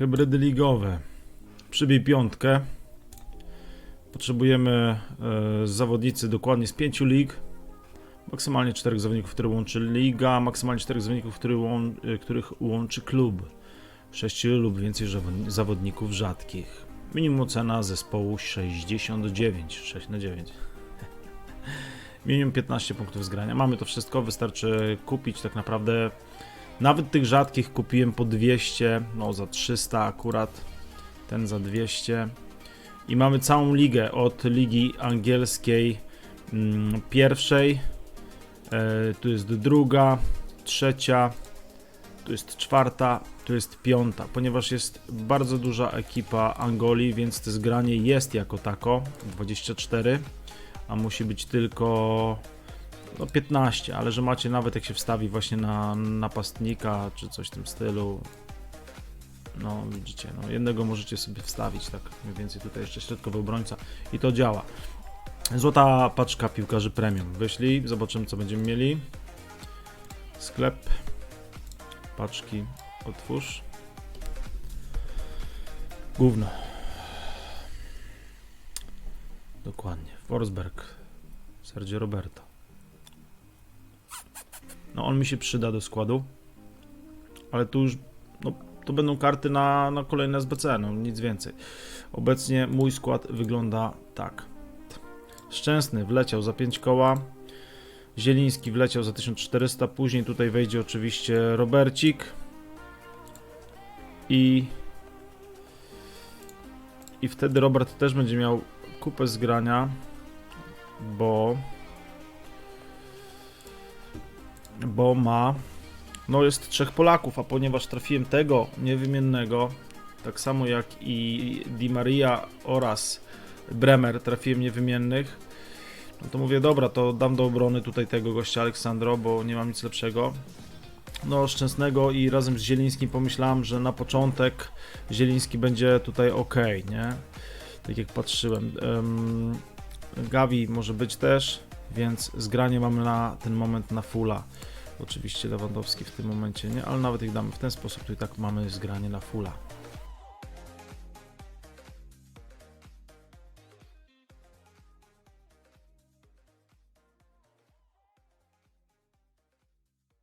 Hybrydy ligowe. Przybij piątkę. Potrzebujemy e, zawodnicy dokładnie z pięciu lig. Maksymalnie czterech zawodników, które łączy liga, maksymalnie czterech zawodników, który łą, e, których łączy klub. Sześciu lub więcej zawod- zawodników rzadkich. Minimum ocena zespołu 69, 6 na 9. Minimum 15 punktów zgrania. Mamy to wszystko, wystarczy kupić tak naprawdę. Nawet tych rzadkich kupiłem po 200, no za 300 akurat. Ten za 200. I mamy całą ligę od ligi angielskiej mm, pierwszej. E, tu jest druga, trzecia, tu jest czwarta, tu jest piąta. Ponieważ jest bardzo duża ekipa Angolii, więc to zgranie jest jako tako 24, a musi być tylko no 15, ale że macie nawet jak się wstawi właśnie na napastnika czy coś w tym stylu. No widzicie, no jednego możecie sobie wstawić, tak mniej więcej tutaj jeszcze środkowy obrońca i to działa. Złota paczka piłkarzy premium. Wyślij, zobaczymy co będziemy mieli. Sklep. Paczki. Otwórz. Gówno. Dokładnie. Forsberg. Sergio Roberto. No on mi się przyda do składu. Ale tu już, no to będą karty na, na kolejne SBC, no nic więcej. Obecnie mój skład wygląda tak. Szczęsny wleciał za 5 koła. Zieliński wleciał za 1400. Później tutaj wejdzie oczywiście Robercik. I. I wtedy Robert też będzie miał kupę zgrania, bo. Bo ma. No jest trzech Polaków, a ponieważ trafiłem tego niewymiennego, tak samo jak i Di Maria oraz Bremer trafiłem niewymiennych, no to mówię, dobra, to dam do obrony tutaj tego gościa Aleksandro, bo nie mam nic lepszego. No, Szczęsnego i razem z Zielińskim pomyślałem, że na początek Zieliński będzie tutaj ok, nie? Tak jak patrzyłem. Um, Gavi może być też, więc zgranie mamy na ten moment na fulla. Oczywiście Lewandowski w tym momencie nie, ale nawet jak damy w ten sposób, to i tak mamy zgranie na fulla.